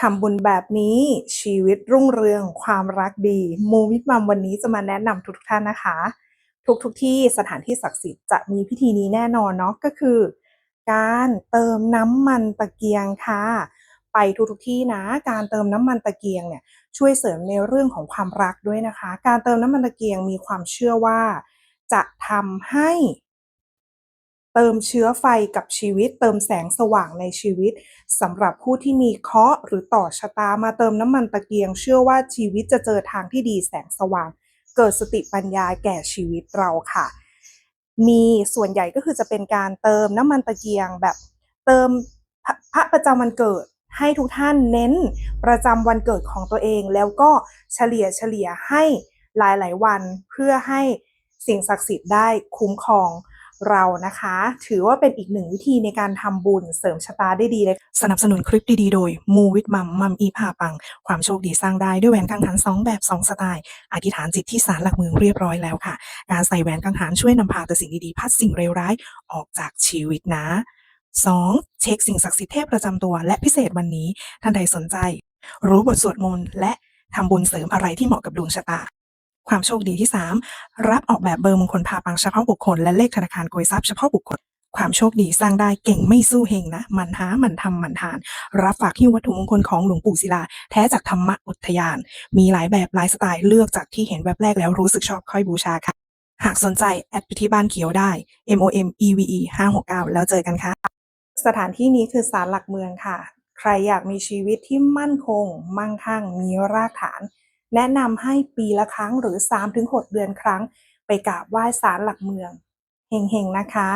ทำบุญแบบนี้ชีวิตรุ่งเรืองความรักดีมูวิทมัมวันนี้จะมาแนะนำทุกท่านนะคะ ทุกๆที่สถานที่ศักดิ์สิทธิ์จะมีพิธีนี้แน่นอนเนาะก็คือ การเติมน้ำมันตะเกียงค่ะ ไปทุกๆที่นะ การเติมน้ำมันตะเกียงเนี่ยช่วยเสริมในเรื่องของความรักด้วยนะคะ การเติมน้ำมันตะเกียงมีความเชื่อว่า จะทำให้ เติมเชื้อไฟกับชีวิต เติมแสงสว่างในชีวิตสำหรับผู้ที่มีเคราะห์หรือต่อชะตามาเติมน้ำมันตะเกียง เชื่อว่าชีวิตจะเจอทางที่ดีแสงสว่าง เกิดสติปัญญาแก่ชีวิตเราค่ะ มีส่วนใหญ่ก็คือจะเป็นการเติมน้ำมันตะเกียงแบบเติมพระพระประจำวันเกิดให้ทุกท่านเน้นประจำวันเกิดของตัวเอง แล้วก็เฉลี่ยเฉลี่ยให้หลายๆ วันเพื่อให้สิ่งศักดิ์สิทธิ์ได้คุ้มครอง เรานะคะ ถือว่าเป็นอีกหนึ่งวิธีในการทำบุญเสริมชะตาได้ดีเลย สนับสนุนคลิปดีๆ โดยมูวิ t มัมมัมอีพาปัง ความโชคดีสร้างได้ด้วยแหวนกังหันสองแบบสองสไตล์ อธิษฐานจิตที่ศาลหลักเมืองเรียบร้อยแล้วค่ะ การใส่แหวนกังหันช่วยนำพาแต่สิ่งดีๆพัดสิ่งเลวร้ายออกจากชีวิตนะ 2. เช็คสิ่งศักดิ์สิทธิ์เทพประจำตัว และพิเศษวันนี้ท่านใดสนใจ รู้บทสวดมนต์และทำบุญเสริมอะไรที่เหมาะกับดวงชะตา ความโชคดีที่ 3 รับออกแบบเบอร์มงคลพาปังเฉพาะบุคคลและเลขธนาคารโกยทรัพย์เฉพาะบุคคลความโชคดีสร้างได้เก่งไม่สู้เฮงนะ มันหามันทำมันทาน รับฝากที่วัตถุมงคลของหลวงปู่ศิลา แท้จากธรรมอุทยาน มีหลายแบบหลายสไตล์เลือกจากที่เห็นแวบแรกแล้วรู้สึกชอบค่อยบูชาค่ะ หากสนใจ แอดไปที่บ้านเขียวได้ M O M E V E 569แล้วเจอกันค่ะ สถานที่นี้คือศาลหลักเมืองค่ะ ใครอยากมีชีวิตที่มั่นคง มั่งคั่งมีรากฐาน แนะนำให้ปีละครั้งหรือ 3-6 เดือนครั้ง ไปกราบไหว้ศาลหลักเมืองเฮงๆนะคะ